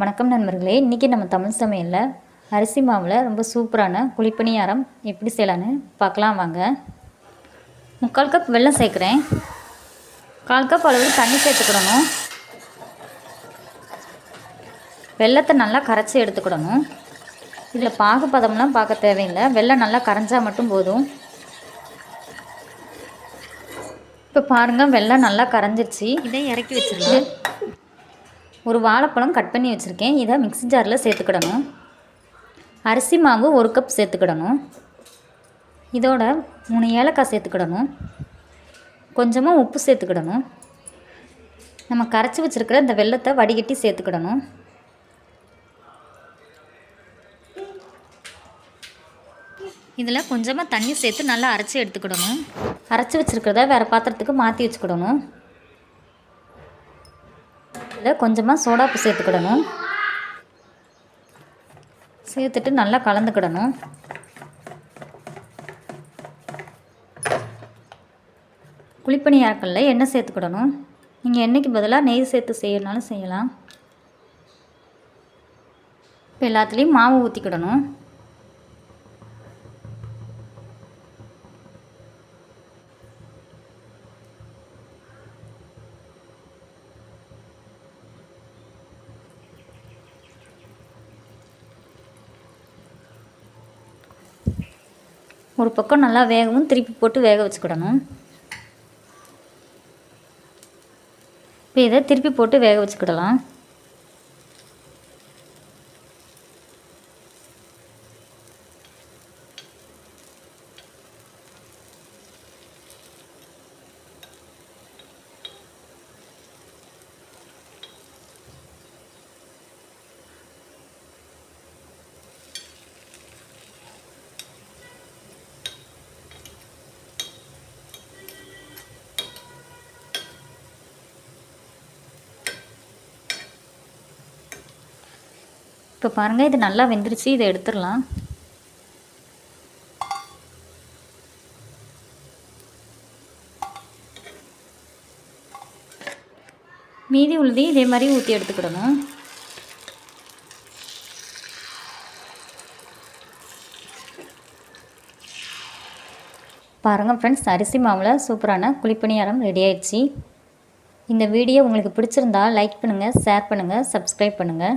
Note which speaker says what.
Speaker 1: வணக்கம் நண்பர்களே இன்றைக்கி நம்ம தமிழ் சமையலில் அரிசி மாவில் ரொம்ப சூப்பரான குழிப்பணியாரம் எப்படி செய்யலான்னு பார்க்கலாம் வாங்க. முக்கால் கப் வெல்லம் சேர்க்குறேன். கால் கப் அளவு தண்ணி சேர்த்துக்கிடணும். வெல்லத்தை நல்லா கரைச்சி எடுத்துக்கிடணும். இதில் பாகுபதம்லாம் பார்க்க தேவையில்லை. வெள்ளம் நல்லா கரைஞ்சால் மட்டும் போதும். இப்போ பாருங்கள் வெள்ளம் நல்லா கரைஞ்சிருச்சு. இதை இறக்கி வச்சுருக்கேன் ஒரு வாழைப்பழம் கட் பண்ணி வச்சுருக்கேன். இதை மிக்ஸி ஜாரில் சேர்த்துக்கிடணும். அரிசி மாவு ஒரு கப் சேர்த்துக்கிடணும். இதோட மூணு ஏலக்காய் சேர்த்துக்கிடணும். கொஞ்சமாக உப்பு சேர்த்துக்கிடணும். நம்ம கரைச்சி வச்சுருக்கிற இந்த வெள்ளத்தை வடிகட்டி சேர்த்துக்கிடணும். இதில் கொஞ்சமாக தண்ணி சேர்த்து நல்லா அரைச்சி எடுத்துக்கிடணும். அரைச்சி வச்சுருக்கிறத வேறு பாத்திரத்துக்கு மாற்றி வச்சுக்கிடணும். இதில் கொஞ்சமாக சோடாப்பு சேர்த்துக்கிடணும். சேர்த்துட்டு நல்லா கலந்துக்கிடணும். குழிப்பணியாக்கல்ல எண்ணெய் சேர்த்துக்கிடணும். நீங்கள் எண்ணெய்க்கு பதிலாக நெய் சேர்த்து செய்யணுனாலும் செய்யலாம். இப்போ எல்லாத்துலேயும் மாவு ஊற்றிக்கிடணும் ஒரு பக்கம் நல்லா வேகவும் திருப்பி போட்டு வேக வச்சுக்கிடணும். இப்போ இதை திருப்பி போட்டு வேக வச்சுக்கிடலாம். இப்போ பாருங்கள் இது நல்லா வெந்துருச்சு இதை எடுத்துடலாம். மீதி உள்ளதையும் இதே மாதிரி ஊற்றி எடுத்துக்கிடணும். பாருங்கள் ஃப்ரெண்ட்ஸ் அரிசி மாவில் சூப்பரான குழிப்பணியாரம் ரெடி ஆயிடுச்சு. இந்த வீடியோ உங்களுக்கு பிடிச்சிருந்தா லைக் பண்ணுங்கள் ஷேர் பண்ணுங்கள் சப்ஸ்கிரைப் பண்ணுங்கள்